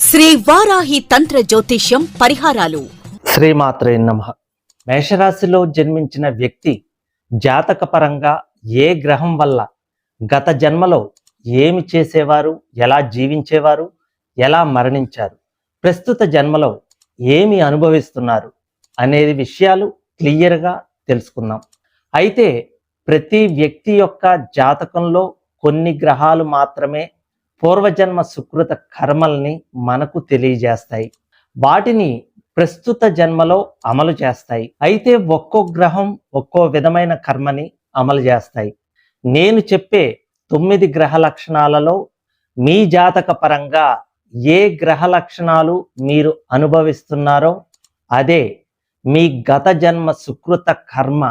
శ్రీ వారాహి తంత్ర జ్యోతిష్యం పరిహారాలు. శ్రీమాత్రే నమ. మేషరాశిలో జన్మించిన వ్యక్తి జాతక పరంగా ఏ గ్రహం వల్ల గత జన్మలో ఏమి చేసేవారు ఎలా జీవించేవారు ఎలా మరణించారు ప్రస్తుత జన్మలో ఏమి అనుభవిస్తున్నారు అనేది విషయాలు క్లియర్గా తెలుసుకుందాం. అయితే ప్రతి వ్యక్తి యొక్క జాతకంలో కొన్ని గ్రహాలు మాత్రమే పూర్వజన్మ సుకృత కర్మల్ని మనకు తెలియజేస్తాయి. వాటిని ప్రస్తుత జన్మలో అమలు చేస్తాయి. అయితే ఒక్కో గ్రహం ఒక్కో విధమైన కర్మని అమలు చేస్తాయి. నేను చెప్పే తొమ్మిది గ్రహ లక్షణాలలో మీ జాతక పరంగా ఏ గ్రహ లక్షణాలు మీరు అనుభవిస్తున్నారో అదే మీ గత జన్మ సుకృత కర్మ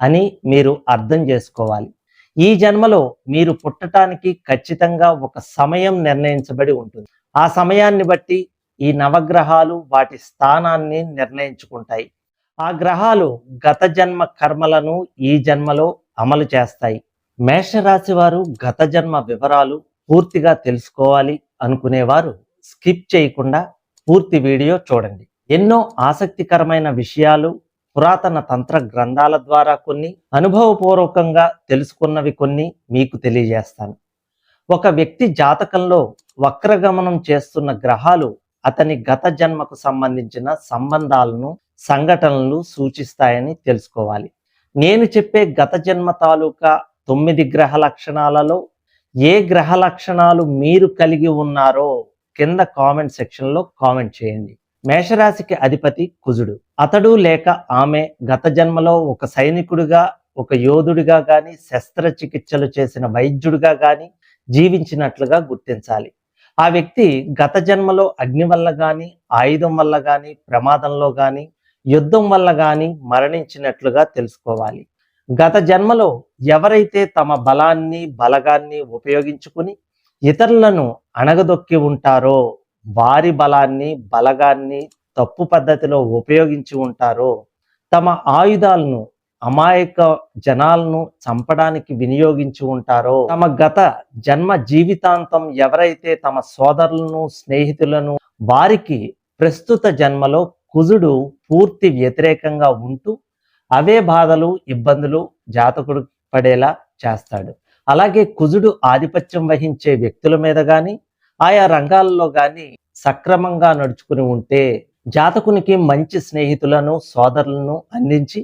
అని మీరు అర్థం చేసుకోవాలి. ఈ జన్మలో మీరు పుట్టటానికి ఖచ్చితంగా ఒక సమయం నిర్ణయించబడి ఉంటుంది. ఆ సమయాన్ని బట్టి ఈ నవగ్రహాలు వాటి స్థానాన్ని నిర్ణయించుకుంటాయి. ఆ గ్రహాలు గత జన్మ కర్మలను ఈ జన్మలో అమలు చేస్తాయి. మేషరాశి వారు గత జన్మ వివరాలు పూర్తిగా తెలుసుకోవాలి అనుకునేవారు స్కిప్ చేయకుండా పూర్తి వీడియో చూడండి. ఎన్నో ఆసక్తికరమైన విషయాలు పురాతన తంత్ర గ్రంథాల ద్వారా కొన్ని అనుభవపూర్వకంగా తెలుసుకున్నవి కొన్ని మీకు తెలియజేస్తాను. ఒక వ్యక్తి జాతకంలో వక్రగమనం చేస్తున్న గ్రహాలు అతని గత జన్మకు సంబంధించిన సంబంధాలను సంఘటనలు సూచిస్తాయని తెలుసుకోవాలి. నేను చెప్పే గత జన్మ తాలూకా తొమ్మిది గ్రహ లక్షణాలలో ఏ గ్రహ లక్షణాలు మీరు కలిగి ఉన్నారో కింద కామెంట్ సెక్షన్లో కామెంట్ చేయండి. మేషరాశికి అధిపతి కుజుడు. అతడు లేక ఆమె గత జన్మలో ఒక సైనికుడిగా ఒక యోధుడిగా గాని శస్త్రచికిత్సలు చేసిన వైద్యుడిగా గాని జీవించినట్లుగా గుర్తించాలి. ఆ వ్యక్తి గత జన్మలో అగ్ని వల్ల గాని ఆయుధం వల్ల గాని ప్రమాదంలో గాని యుద్ధం వల్ల గాని మరణించినట్లుగా తెలుసుకోవాలి. గత జన్మలో ఎవరైతే తమ బలాన్ని బలగాన్ని ఉపయోగించుకుని ఇతరులను అణగదొక్కి ఉంటారో వారి బలాన్ని బలగాన్ని తప్పు పద్ధతిలో ఉపయోగించి ఉంటారో తమ ఆయుధాలను అమాయక జనాలను చంపడానికి వినియోగించి ఉంటారో తమ గత జన్మ జీవితాంతం ఎవరైతే తమ సోదరులను స్నేహితులను వారికి ప్రస్తుత జన్మలో కుజుడు పూర్తి వ్యతిరేకంగా ఉంటూ అవే బాధలు ఇబ్బందులు జాతకుడు పడేలా చేస్తాడు. అలాగే కుజుడు ఆధిపత్యం వహించే వ్యక్తుల మీద కానీ ఆయా రంగాల్లో కానీ సక్రమంగా నడుచుకుని ఉంటే జాతకునికి మంచి స్నేహితులను సోదరులను అందించి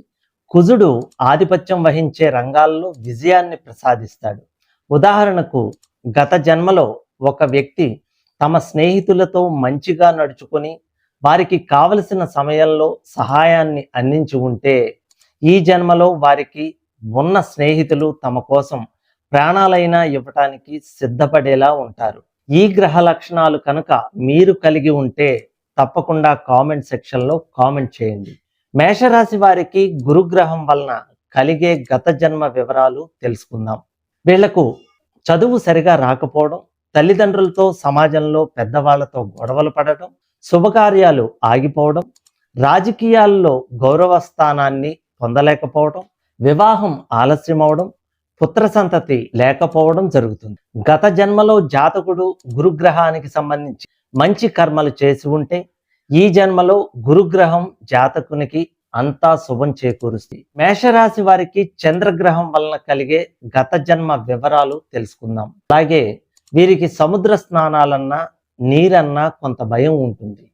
కుజుడు ఆధిపత్యం వహించే రంగాల్లో విజయాన్ని ప్రసాదిస్తాడు. ఉదాహరణకు గత జన్మలో ఒక వ్యక్తి తమ స్నేహితులతో మంచిగా నడుచుకొని వారికి కావలసిన సమయంలో సహాయాన్ని అందించి ఉంటే ఈ జన్మలో వారికి ఉన్న స్నేహితులు తమ కోసం ప్రాణాలైనా ఇవ్వటానికి సిద్ధపడేలా ఉంటారు. ఈ గ్రహ లక్షణాలు కనుక మీరు కలిగి ఉంటే తప్పకుండా కామెంట్ సెక్షన్లో కామెంట్ చేయండి. మేషరాశి వారికి గురుగ్రహం వలన కలిగే గత జన్మ వివరాలు తెలుసుకుందాం. వీళ్ళకు చదువు సరిగా రాకపోవడం తల్లిదండ్రులతో సమాజంలో పెద్దవాళ్ళతో గొడవలు పడటం శుభకార్యాలు ఆగిపోవడం రాజకీయాల్లో గౌరవ స్థానాన్ని పొందలేకపోవడం వివాహం ఆలస్యం అవడం పుత్ర సంతతి లేకపోవడం జరుగుతుంది. గత జన్మలో జాతకుడు గురుగ్రహానికి సంబంధించి మంచి కర్మలు చేసి ఉంటే ఈ జన్మలో గురుగ్రహం జాతకునికి అంతా శుభం చేకూరుస్తుంది. మేషరాశి వారికి చంద్రగ్రహం వలన కలిగే గత జన్మ వివరాలు తెలుసుకుందాం. అలాగే వీరికి సముద్ర స్నానాలన్నా నీరన్నా కొంత భయం ఉంటుంది.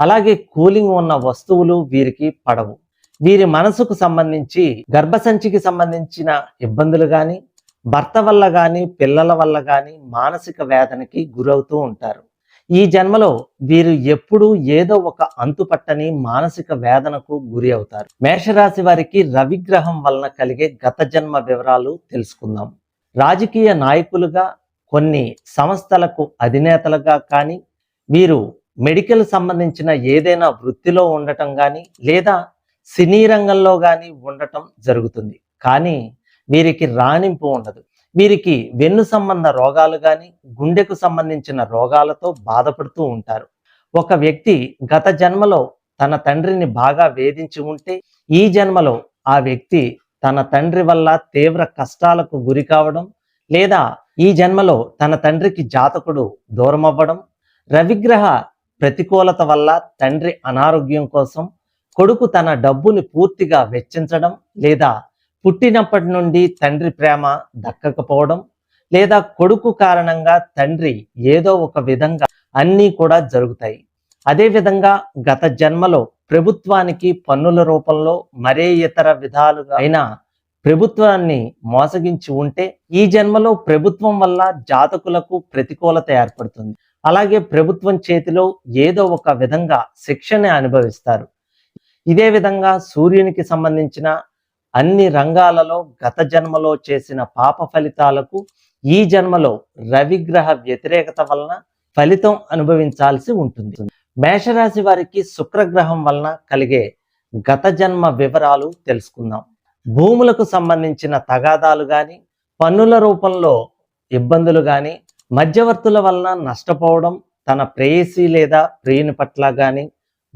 అలాగే కూలింగ్ ఉన్న వస్తువులు వీరికి పడవు. వీరి మనసుకు సంబంధించి గర్భసంచికి సంబంధించిన ఇబ్బందులు కానీ భర్త వల్ల కానీ పిల్లల వల్ల కానీ మానసిక వేదనకి గురవుతూ ఉంటారు. ఈ జన్మలో వీరు ఎప్పుడూ ఏదో ఒక అంతుపట్టని మానసిక వేదనకు గురి అవుతారు. మేషరాశి వారికి రవిగ్రహం వలన కలిగే గత జన్మ వివరాలు తెలుసుకుందాం. రాజకీయ నాయకులుగా కొన్ని సంస్థలకు అధినేతలుగా కానీ వీరు మెడికల్ సంబంధించిన ఏదైనా వృత్తిలో ఉండటం కానీ లేదా సినీ రంగంలో కానీ ఉండటం జరుగుతుంది. కానీ వీరికి రాణింపు ఉండదు. వీరికి వెన్ను సంబంధ రోగాలు కానీ గుండెకు సంబంధించిన రోగాలతో బాధపడుతూ ఉంటారు. ఒక వ్యక్తి గత జన్మలో తన తండ్రిని బాగా వేధించి ఉంటే ఈ జన్మలో ఆ వ్యక్తి తన తండ్రి వల్ల తీవ్ర కష్టాలకు గురి కావడం లేదా ఈ జన్మలో తన తండ్రికి జాతకుడు దూరం అవ్వడం రవిగ్రహ ప్రతికూలత వల్ల తండ్రి అనారోగ్యం కోసం కొడుకు తన డబ్బుని పూర్తిగా వెచ్చించడం లేదా పుట్టినప్పటి నుండి తండ్రి ప్రేమ దక్కకపోవడం లేదా కొడుకు కారణంగా తండ్రి ఏదో ఒక విధంగా అన్నీ కూడా జరుగుతాయి. అదేవిధంగా గత జన్మలో ప్రభుత్వానికి పన్నుల రూపంలో మరే ఇతర విధాలుగా అయినా ప్రభుత్వాన్ని మోసగించి ఉంటే ఈ జన్మలో ప్రభుత్వం వల్ల జాతకులకు ప్రతికూలత ఏర్పడుతుంది. అలాగే ప్రభుత్వం చేతిలో ఏదో ఒక విధంగా శిక్షణ అనుభవిస్తారు. ఇదే విధంగా సూర్యునికి సంబంధించిన అన్ని రంగాలలో గత జన్మలో చేసిన పాప ఫలితాలకు ఈ జన్మలో రవిగ్రహ వ్యతిరేకత వలన ఫలితం అనుభవించాల్సి ఉంటుంది. మేషరాశి వారికి శుక్రగ్రహం వలన కలిగే గత జన్మ వివరాలు తెలుసుకుందాం. భూములకు సంబంధించిన తగాదాలు కానీ పన్నుల రూపంలో ఇబ్బందులు కానీ మధ్యవర్తుల వలన నష్టపోవడం తన ప్రేయసి లేదా ప్రియుని పట్ల కానీ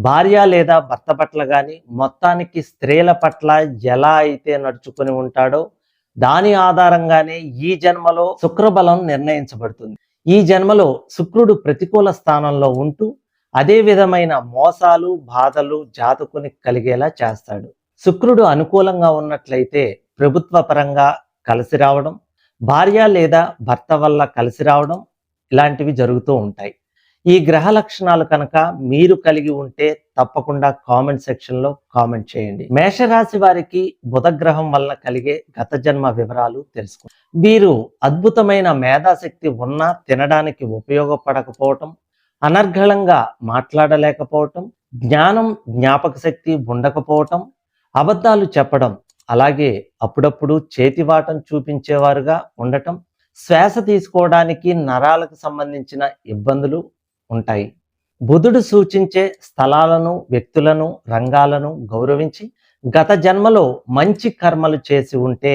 భార్య లేదా భర్త పట్ల కానీ మొత్తానికి స్త్రీల పట్ల ఎలా అయితే నడుచుకొని ఉంటాడో దాని ఆధారంగానే ఈ జన్మలో శుక్రబలం నిర్ణయించబడుతుంది. ఈ జన్మలో శుక్రుడు ప్రతికూల స్థానంలో ఉంటూ అదే విధమైన మోసాలు బాధలు జాతకుని కలిగేలా చేస్తాడు. శుక్రుడు అనుకూలంగా ఉన్నట్లయితే ప్రభుత్వ పరంగా కలిసి రావడం భార్య లేదా భర్త వల్ల కలిసి రావడం ఇలాంటివి జరుగుతూ ఉంటాయి. ఈ గ్రహ లక్షణాలు కనుక మీరు కలిగి ఉంటే తప్పకుండా కామెంట్ సెక్షన్లో కామెంట్ చేయండి. మేషరాశి వారికి బుధగ్రహం వల్ల కలిగే గత జన్మ వివరాలు తెలుసుకో వీరు అద్భుతమైన మేధాశక్తి ఉన్నా తినడానికి ఉపయోగపడకపోవటం అనర్గళంగా మాట్లాడలేకపోవటం జ్ఞానం జ్ఞాపక శక్తి ఉండకపోవటం అబద్ధాలు చెప్పడం అలాగే అప్పుడప్పుడు చేతివాటం చూపించేవారుగా ఉండటం శ్వాస తీసుకోవడానికి నరాలకు సంబంధించిన ఇబ్బందులు ఉంటాయి. బుధుడు సూచించే స్థలాలను వ్యక్తులను రంగాలను గౌరవించి గత జన్మలో మంచి కర్మలు చేసి ఉంటే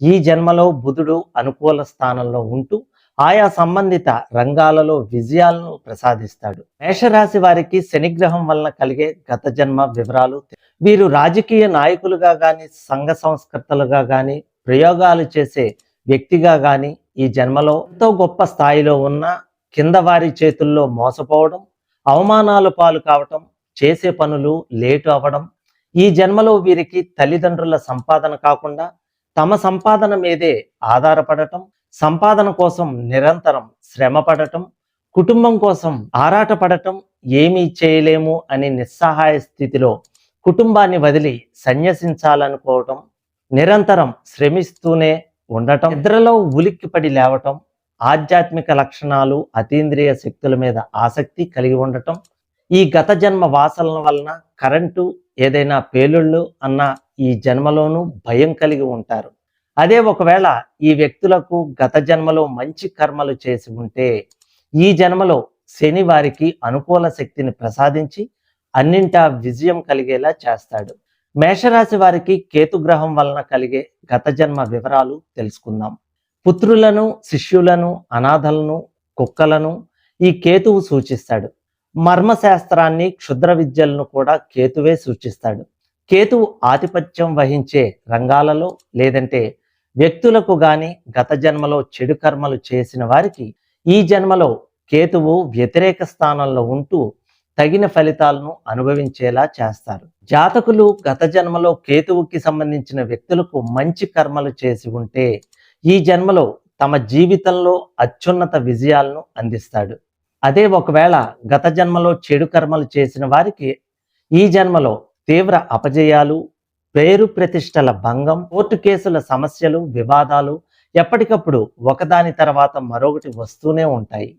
ఈ జన్మలో బుధుడు అనుకూల స్థానంలో ఉంటూ ఆయా సంబంధిత రంగాలలో విజయాలను ప్రసాదిస్తాడు. మేషరాశి వారికి శనిగ్రహం వలన కలిగే గత జన్మ వివరాలు వీరు రాజకీయ నాయకులుగా గాని సంఘ సంస్కర్తలుగా గాని ప్రయోగాలు చేసే వ్యక్తిగా గాని ఈ జన్మలో ఎంతో గొప్ప స్థాయిలో ఉన్న కింద వారి చేతుల్లో మోసపోవడం అవమానాలు పాలు కావటం చేసే పనులు లేటు అవ్వడం ఈ జన్మలో వీరికి తల్లిదండ్రుల సంపాదన కాకుండా తమ సంపాదన మీదే ఆధారపడటం సంపాదన కోసం నిరంతరం శ్రమ పడటం కుటుంబం కోసం ఆరాటపడటం ఏమీ చేయలేము అని నిస్సహాయ స్థితిలో కుటుంబాన్ని వదిలి సన్యసించాలనుకోవటం నిరంతరం శ్రమిస్తూనే ఉండటం నిద్రలో ఉలిక్కిపడి లేవటం ఆధ్యాత్మిక లక్షణాలు అతీంద్రియ శక్తుల మీద ఆసక్తి కలిగి ఉండటం ఈ గత జన్మ వాసనల వలన కరెంటు ఏదైనా పేలుళ్ళు అన్న ఈ జన్మలోనూ భయం కలిగి ఉంటారు. అదే ఒకవేళ ఈ వ్యక్తులకు గత జన్మలో మంచి కర్మలు చేసి ఉంటే ఈ జన్మలో శని వారికి అనుకూల శక్తిని ప్రసాదించి అన్నింటా విజయం కలిగేలా చేస్తాడు. మేషరాశి వారికి కేతుగ్రహం వలన కలిగే గత జన్మ వివరాలు తెలుసుకుందాం. పుత్రులను శిష్యులను అనాథలను కుక్కలను ఈ కేతువు సూచిస్తాడు. మర్మశాస్త్రాన్ని క్షుద్ర విద్యలను కూడా కేతువే సూచిస్తాడు. కేతువు ఆధిపత్యం వహించే రంగాలలో లేదంటే వ్యక్తులకు గాని గత జన్మలో చెడు కర్మలు చేసిన వారికి ఈ జన్మలో కేతువు వ్యతిరేక స్థానంలో ఉంటూ తగిన ఫలితాలను అనుభవించేలా చేస్తారు. జాతకులు గత జన్మలో కేతువుకి సంబంధించిన వ్యక్తులకు మంచి కర్మలు చేసి ఉంటే ఈ జన్మలో తమ జీవితంలో అత్యున్నత విజయాలను అందిస్తాడు. అదే ఒకవేళ గత జన్మలో చెడు కర్మలు చేసిన వారికి ఈ జన్మలో తీవ్ర అపజయాలు పేరు ప్రతిష్టల భంగం కోర్టు కేసుల సమస్యలు వివాదాలు ఎప్పటికప్పుడు ఒకదాని తర్వాత మరొకటి వస్తూనే ఉంటాయి.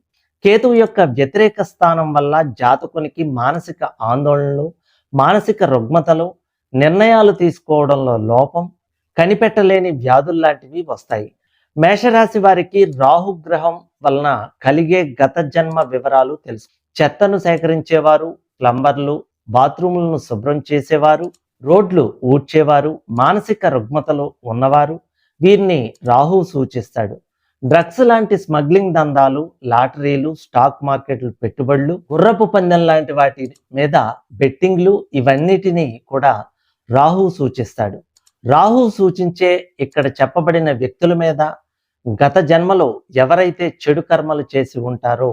కేతువు యొక్క వ్యతిరేక స్థానం వల్ల జాతకునికి మానసిక ఆందోళనలు మానసిక రుగ్మతలు నిర్ణయాలు తీసుకోవడంలో లోపం కనిపెట్టలేని వ్యాధులు లాంటివి వస్తాయి. మేషరాశి వారికి రాహుగ్రహం వలన కలిగే గత జన్మ వివరాలు తెలుసు. చెత్తను సేకరించేవారు ప్లంబర్లు బాత్రూములను శుభ్రం చేసేవారు రోడ్లు ఊడ్చేవారు మానసిక రుగ్మతలు ఉన్నవారు వీరిని రాహు సూచిస్తాడు. డ్రగ్స్ లాంటి స్మగ్లింగ్ దందాలు లాటరీలు స్టాక్ మార్కెట్లు పెట్టుబడులు గుర్రపు పందెం లాంటి వాటి మీద బెట్టింగ్లు ఇవన్నిటినీ కూడా రాహు సూచిస్తాడు. రాహు సూచించే ఇక్కడ చెప్పబడిన వ్యక్తుల మీద గత జన్మలో ఎవరైతే చెడు కర్మలు చేసి ఉంటారో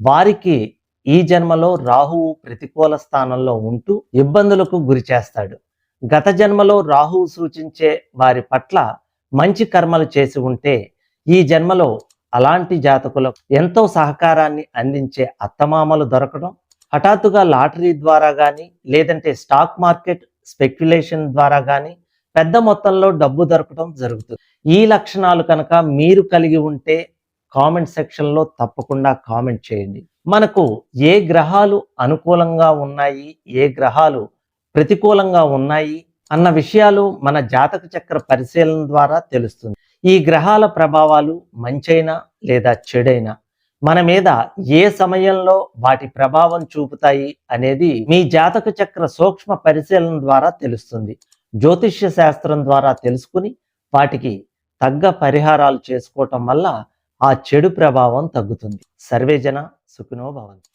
వారికి ఈ జన్మలో రాహువు ప్రతికూల స్థానంలో ఉంటూ ఇబ్బందులకు గురి చేస్తాడు. గత జన్మలో రాహువు సూచించే వారి పట్ల మంచి కర్మలు చేసి ఉంటే ఈ జన్మలో అలాంటి జాతకులకు ఎంతో సహకారాన్ని అందించే అత్తమామలు దొరకడం హఠాత్తుగా లాటరీ ద్వారా కానీ లేదంటే స్టాక్ మార్కెట్ స్పెక్యులేషన్ ద్వారా కానీ పెద్ద మొత్తంలో డబ్బు దొరకడం జరుగుతుంది. ఈ లక్షణాలు కనుక మీరు కలిగి ఉంటే కామెంట్ సెక్షన్లో తప్పకుండా కామెంట్ చేయండి. మనకు ఏ గ్రహాలు అనుకూలంగా ఉన్నాయి ఏ గ్రహాలు ప్రతికూలంగా ఉన్నాయి అన్న విషయాలు మన జాతక చక్ర పరిశీలన ద్వారా తెలుస్తుంది. ఈ గ్రహాల ప్రభావాలు మంచైనా లేదా చెడైనా మన మీద ఏ సమయంలో వాటి ప్రభావం చూపుతాయి అనేది మీ జాతక చక్ర సూక్ష్మ పరిశీలన ద్వారా తెలుస్తుంది. జ్యోతిష్య శాస్త్రం ద్వారా తెలుసుకుని వాటికి తగ్గ పరిహారాలు చేసుకోవటం వల్ల ఆ చెడు ప్రభావం తగ్గుతుంది. సర్వేజన సుఖినో భవంతు.